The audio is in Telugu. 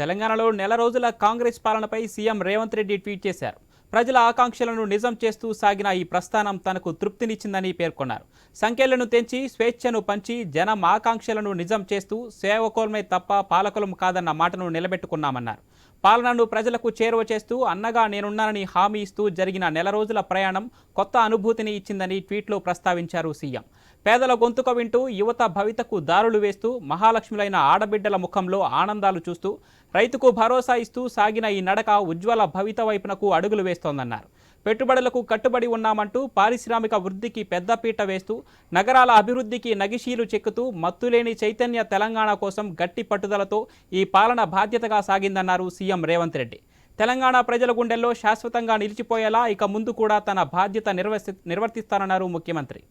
తెలంగాణలో నెల రోజుల కాంగ్రెస్ పాలనపై సీఎం రేవంత్ రెడ్డి ట్వీట్ చేశారు. ప్రజల ఆకాంక్షలను నిజం చేస్తూ సాగిన ఈ ప్రస్థానం తనకు తృప్తినిచ్చిందని పేర్కొన్నారు. సంఖ్యలను తెంచి స్వేచ్ఛను పంచి జనం ఆకాంక్షలను నిజం చేస్తూ సేవకోల్మే తప్ప పాలకులం కాదన్న మాటను నిలబెట్టుకున్నామన్నారు. పాలనను ప్రజలకు చేరువ చేస్తూ అన్నగా నేనున్నానని హామీ ఇస్తూ జరిగిన నెల రోజుల ప్రయాణం కొత్త అనుభూతిని ఇచ్చిందని ట్వీట్లో ప్రస్తావించారు సీఎం. పేదల గొంతుక వింటూ యువత భవితకు దారులు వేస్తూ మహాలక్ష్ములైన ఆడబిడ్డల ముఖంలో ఆనందాలు చూస్తూ రైతుకు భరోసా ఇస్తూ సాగిన ఈ నడక ఉజ్వల భవిత వైపునకు అడుగులు వేస్తోందన్నారు. పెట్టుబడులకు కట్టుబడి ఉన్నామంటూ పారిశ్రామిక వృద్ధికి పెద్దపీట వేస్తూ నగరాల అభివృద్ధికి నగిశీలు చెక్కుతూ మత్తులేని చైతన్య తెలంగాణ కోసం గట్టి పట్టుదలతో ఈ పాలన బాధ్యతగా సాగిందన్నారు సీఎం రేవంత్ రెడ్డి. తెలంగాణ ప్రజల గుండెల్లో శాశ్వతంగా నిలిచిపోయేలా ఇక ముందు కూడా తన బాధ్యత నిర్వర్తి నిర్వర్తిస్తానన్నారు ముఖ్యమంత్రి.